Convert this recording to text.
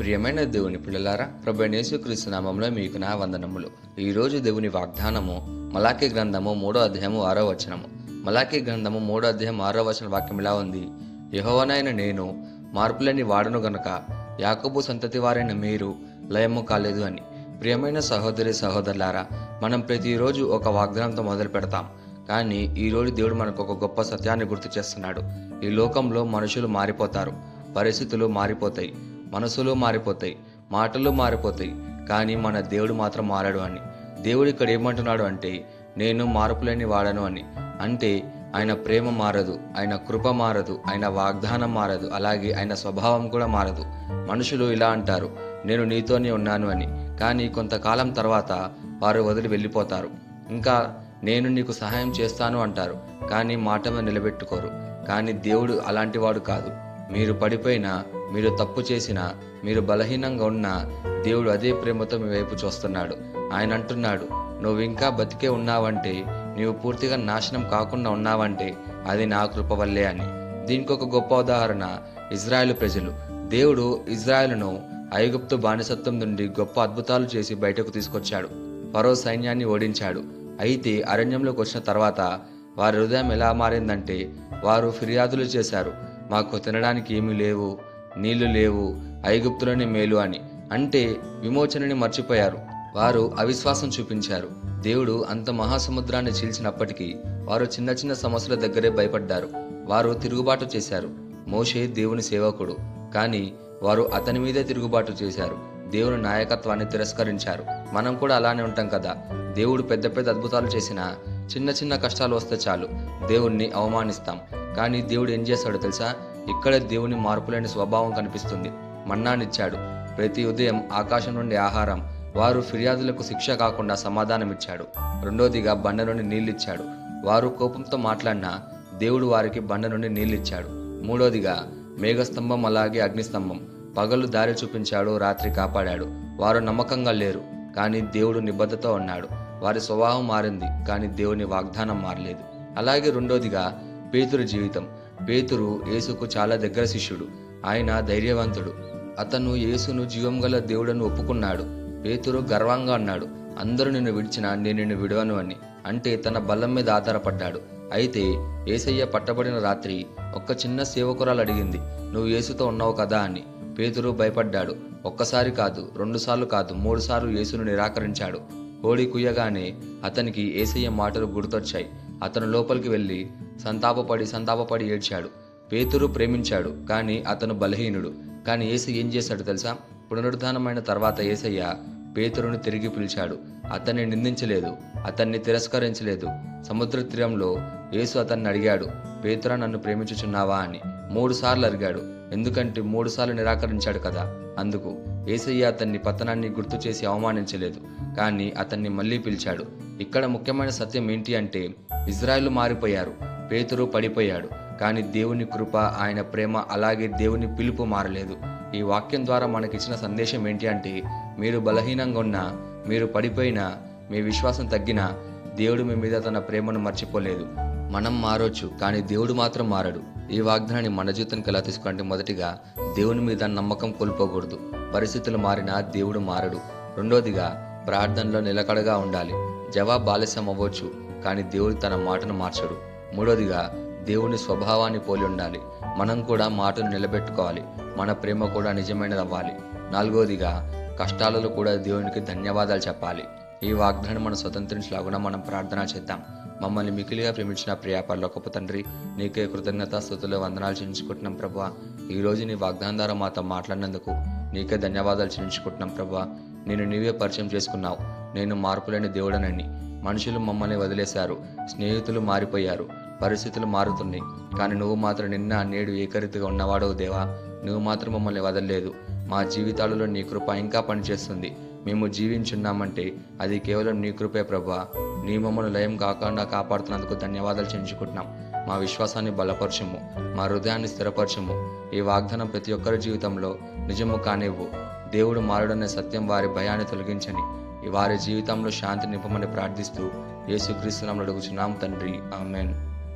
ప్రియమైన దేవుని పిల్లలారా ప్రభు నామంలో మీకు నా వందనములు. ఈరోజు దేవుని వాగ్దానము మలాకి గ్రంథము మూడో అధ్యాయము ఆరో వచనము. మలాకి గ్రంథము మూడో అధ్యాయం ఆరో వచన వాక్యం ఇలా ఉంది. యహోవనైన నేను మార్పులేని వాడను గనక యాకబు సంతతి వారైన మీరు లయము కాలేదు అని. ప్రియమైన సహోదరి సహోదరులారా మనం ప్రతిరోజు ఒక వాగ్దానంతో మొదలు పెడతాం. కానీ ఈ రోజు దేవుడు మనకు ఒక గొప్ప సత్యాన్ని గుర్తు చేస్తున్నాడు. ఈ లోకంలో మనుషులు మారిపోతారు పరిస్థితులు మారిపోతాయి. మనసులు మారిపోతాయి మాటలు మారిపోతాయి కానీ మన దేవుడు మాత్రం మారడు అని. దేవుడు ఇక్కడ ఏమంటున్నాడు అంటే నేను మార్పులేని వాడను అని. అంటే ఆయన ప్రేమ మారదు ఆయన కృప మారదు ఆయన వాగ్దానం మారదు అలాగే ఆయన స్వభావం కూడా మారదు. మనుషులు ఇలా అంటారు నేను నీతోనే ఉన్నాను అని. కానీ కొంతకాలం తర్వాత వారు వదిలి వెళ్ళిపోతారు. ఇంకా నేను నీకు సహాయం చేస్తాను అంటారు కానీ మాట మీద నిలబెట్టుకోరు. కానీ దేవుడు అలాంటి వాడు కాదు. మీరు పడిపోయినా మీరు తప్పు చేసినా మీరు బలహీనంగా ఉన్నా దేవుడు అదే ప్రేమతో మీ వైపు చూస్తున్నాడు. ఆయన అంటున్నాడు నువ్వు ఇంకా బతికే ఉన్నావంటే నీవు పూర్తిగా నాశనం కాకుండా ఉన్నావంటే అది నా కృప వల్లే అని. దీనికి ఒక గొప్ప ఉదాహరణ ఇజ్రాయెల్ ప్రజలు. దేవుడు ఇజ్రాయెల్ను ఐగుప్తు బానిసత్వం నుండి గొప్ప అద్భుతాలు చేసి బయటకు తీసుకొచ్చాడు. పరో సైన్యాన్ని ఓడించాడు. అయితే అరణ్యంలోకి వచ్చిన తర్వాత వారి హృదయం ఎలా మారిందంటే వారు ఫిర్యాదులు చేశారు. మాకు తినడానికి ఏమీ లేవు నీళ్ళు లేవు ఐగుప్తులోని మేలు అని. అంటే విమోచనని మర్చిపోయారు. వారు అవిశ్వాసం చూపించారు. దేవుడు అంత మహాసముద్రాన్ని చీల్చినప్పటికీ వారు చిన్న చిన్న సమస్యల దగ్గరే భయపడ్డారు. వారు తిరుగుబాటు చేశారు. మోషే దేవుని సేవకుడు. కానీ వారు అతని మీదే తిరుగుబాటు చేశారు. దేవుని నాయకత్వాన్ని తిరస్కరించారు. మనం కూడా అలానే ఉంటాం కదా. దేవుడు పెద్ద పెద్ద అద్భుతాలు చేసినా చిన్న చిన్న కష్టాలు వస్తే చాలు. దేవుణ్ణి అవమానిస్తాం. కానీ దేవుడు ఏం చేశాడో తెలుసా? ఇక్కడ దేవుని మార్పులేని స్వభావం కనిపిస్తుంది. మన్నానిచ్చాడు. ప్రతి ఉదయం ఆకాశం నుండి ఆహారం. వారు ఫిర్యాదులకు శిక్ష కాకుండా సమాధానం ఇచ్చాడు రెండోదిగా బండ నుండి నీళ్ళిచ్చాడు. వారు కోపంతో మాట్లాడినా దేవుడు వారికి బండ నుండి నీళ్ళిచ్చాడు. మూడోదిగా మేఘస్తంభం అలాగే అగ్నిస్తంభం. పగలు దారి చూపించాడు రాత్రి కాపాడాడు. వారు నమ్మకంగా లేరు. కానీ దేవుడు నిబద్ధతో ఉన్నాడు వారి స్వభావం మారింది కానీ దేవుని వాగ్దానం మారలేదు. అలాగే రెండోదిగా పేతురు జీవితం. పేతురు యేసుకు చాలా దగ్గర శిష్యుడు. ఆయన ధైర్యవంతుడు. అతను యేసును జీవం గల దేవుడని ఒప్పుకున్నాడు. పేతురు గర్వంగా అన్నాడు అందరూ నిన్ను విడిచినా నేను నిన్ను విడవను అని. అంటే తన బలం మీద ఆధారపడ్డాడు. అయితే ఏసయ్య పట్టబడిన రాత్రి ఒక్క చిన్న సేవకురాలు అడిగింది నువ్వు యేసుతో ఉన్నావు కదా అని. పేతురు భయపడ్డాడు. ఒక్కసారి కాదు రెండుసార్లు కాదు మూడుసార్లు యేసును నిరాకరించాడు. కోడి కుయ్యగానే అతనికి ఏసయ్య మాటలు గుర్తొచ్చాయి. అతను లోపలికి వెళ్ళి సంతాపపడి సంతాపపడి ఏడ్చాడు. పేతురు ప్రేమించాడు కానీ అతను బలహీనుడు. కానీ ఏసు ఏం చేశాడు తెలుసా? పునరుద్ధానమైన తర్వాత ఏసయ్య పేతురును తిరిగి పిలిచాడు. అతన్ని నిందించలేదు అతన్ని తిరస్కరించలేదు. సముద్ర తీరంలో యేసు అతన్ని అడిగాడు పేతురా నన్ను ప్రేమించుచున్నావా? అని. మూడు సార్లు అడిగాడు ఎందుకంటే మూడు సార్లు నిరాకరించాడు కదా? అందుకు ఏసయ్య అతన్ని పతనాన్ని గుర్తు చేసి అవమానించలేదు. కానీ అతన్ని మళ్ళీ పిలిచాడు. ఇక్కడ ముఖ్యమైన సత్యం ఏంటి అంటే ఇజ్రాయెల్ మారిపోయారు. పేతురు పడిపోయాడు. కానీ దేవుని కృప ఆయన ప్రేమ అలాగే దేవుని పిలుపు మారలేదు. ఈ వాక్యం ద్వారా మనకిచ్చిన సందేశం ఏంటి అంటే మీరు బలహీనంగా ఉన్నా మీరు పడిపోయినా మీ విశ్వాసం తగ్గినా దేవుడు మీ మీద తన ప్రేమను మర్చిపోలేదు. మనం మారొచ్చు కానీ దేవుడు మాత్రం మారడు. ఈ వాగ్దానాన్ని మన జీవితానికి ఎలా తీసుకుంటే మొదటిగా దేవుని మీద నమ్మకం కోల్పోకూడదు. పరిస్థితులు మారినా దేవుడు మారడు. రెండోదిగా ప్రార్థనలో నిలకడగా ఉండాలి. జవాబు ఆలస్యం అవ్వచ్చు కానీ దేవుడు తన మాటను మార్చడు. మూడోదిగా దేవుని స్వభావాన్ని పోలి ఉండాలి. మనం కూడా మాటను నిలబెట్టుకోవాలి. మన ప్రేమ కూడా నిజమైనది అవ్వాలి నాలుగోదిగా కష్టాలలో కూడా దేవునికి ధన్యవాదాలు చెప్పాలి. ఈ వాగ్దానం మనం స్వతంత్రించలాగున మనం ప్రార్థన చేద్దాం. మమ్మల్ని మికిలిగా ప్రేమించిన ప్రియాపరలోకపు తండ్రి నీకే కృతజ్ఞత స్థుతులు వందనాలు చెల్లించుకుంటున్నాం ప్రభా. ఈ నీ వాగ్దానం ద్వారా మాతో మాట్లాడినందుకు నీకే ధన్యవాదాలు చెల్లించుకుంటున్నాం ప్రభా. నేను నీవే పరిచయం చేసుకున్నావు. నేను మార్పులేని దేవుడనని. మనుషులు మమ్మల్ని వదిలేశారు. స్నేహితులు మారిపోయారు. పరిస్థితులు మారుతున్నాయి. కానీ నువ్వు మాత్రం నిన్న నేడు ఏకరీతిగా ఉన్నవాడో దేవా. నువ్వు మాత్రం మమ్మల్ని వదలలేదు. మా జీవితాలలో నీ కృప ఇంకా పనిచేస్తుంది. మేము జీవించున్నామంటే అది కేవలం నీ కృపే ప్రభా. నీ మమ్మల్ని లయం కాకుండా కాపాడుతున్నందుకు ధన్యవాదాలు చెంచుకుంటున్నాం మా విశ్వాసాన్ని బలపరచము. మా హృదయాన్ని స్థిరపరచము. ఈ వాగ్దానం ప్రతి ఒక్కరి జీవితంలో నిజము కానివ్వు. దేవుడు మారడనే సత్యం వారి భయాన్ని తొలగించని. వారి జీవితంలో శాంతి నింపమని ప్రార్థిస్తూ యేసుక్రీస్తునామని అడుగుచున్నాం తండ్రి. ఆమెన్.